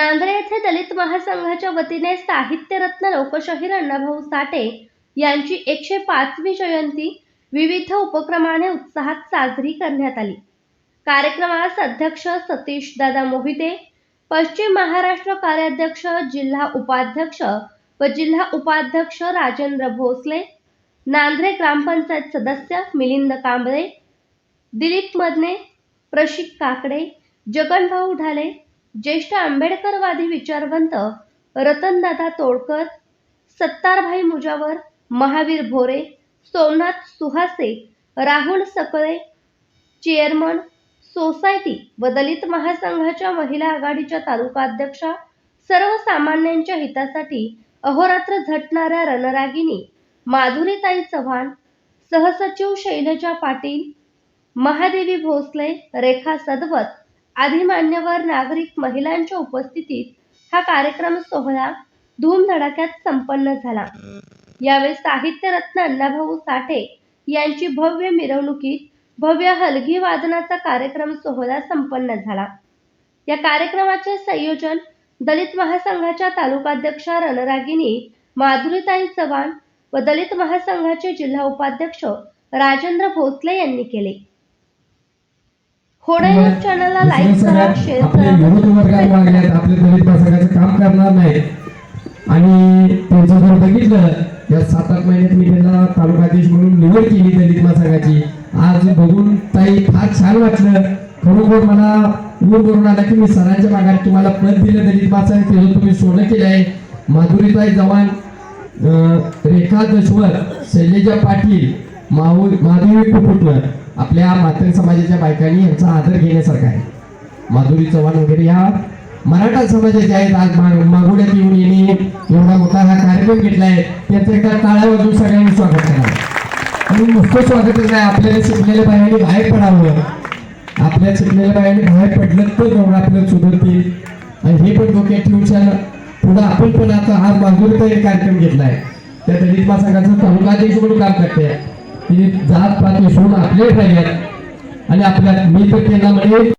नांद्रे येथे दलित महासंघाच्या वतीने साहित्यरत्न लोकशाहीर अण्णाभाऊ साठे यांची एकशे पाचवी जयंती विविध उपक्रमाने उत्साहात साजरी करण्यात आली. कार्यक्रमास अध्यक्ष सतीश दादा मोहिते पश्चिम महाराष्ट्र कार्याध्यक्ष जिल्हा उपाध्यक्ष व जिल्हा उपाध्यक्ष राजेंद्र भोसले नांद्रे ग्रामपंचायत सदस्य मिलिंद कांबळे दिलीप मदने प्रशिक काकडे जगनभाऊ ढाले ज्येष्ठ आंबेडकरवादी विचारवंत रतनदादा तोडकर सत्तारभाई मुजावर महावीर भोरे सोमनाथ सुहासे राहुल सकळे चेअरमन सोसायटी व दलित महासंघाच्या महिला आघाडीच्या तालुकाध्यक्षा सर्वसामान्यांच्या हितासाठी अहोरात्र झटणाऱ्या रणरागिणी माधुरीताई चव्हाण सहसचिव शैलजा पाटील महादेवी भोसले रेखा सदवत आदी मान्यवर नागरिक महिलांच्या उपस्थितीत हा कार्यक्रम सोहळा धूमधडाक्यात संपन्न झाला. यावेळी साहित्यरत्न अण्णाभाऊ साठे यांची भव्य मिरवणुकीत भव्य हलगी वादनाचा कार्यक्रम सोहळा संपन्न झाला. या कार्यक्रमाचे संयोजन दलित महासंघाच्या तालुकाध्यक्षा रणरागिनी माधुरीताई चव्हाण व दलित महासंघाचे जिल्हा उपाध्यक्ष राजेंद्र भोसले यांनी केले. होडे न्यूज चॅनलला लाईक करा शेअर आपले विरोधी वर्गात करा मागल्यात आपले दलित भाषकाचं काम करणार नाहीत. आणि त्यांचं जर बघितलं या सात आठ महिन्यात मी त्यांना तालुकाधीश म्हणून निवड केली दलित महासंघाची आज बघून ताई फार छान वाटलं. खरोखर मला ऊर करून आला की मी सरांच्या मागात तुम्हाला पद दिलं दलित महासंघ त्याचं तुम्ही सोनं केलं आहे. माधुरीताई जवान रेखा दशवर शैलेजा पाटील माहू माधवी कुकुटकर आपल्या मातृ समाजाच्या बायकांनी यांचा आदर घेण्यासारखा आहे. माधुरी चव्हाण वगैरे या मराठा समाजाचे आहेत आज मागोड्यात येऊन येणे एवढा मोठा हा कार्यक्रम घेतलाय त्याचं एकदा टाळ्या सगळ्यांनी स्वागत करावं. आणि नुसतं स्वागतच आहे आपल्याला शिकलेल्या बायांनी बाहेर पडावं. आपल्या शिकलेल्या बायांनी बाहेर पडलं तर एवढं आपल्याला सुधरतील. आणि हे पण डोक्यात ठेवून पुढं आपण पण आता हा माधुरीचा एक कार्यक्रम घेतलाय. त्या दलित महासंघाचा तालुकाध्यक्ष म्हणून काम करते ती जात पाती विसरून आपले पाहिजे आणि आपल्या मी तर त्यांना म्हणे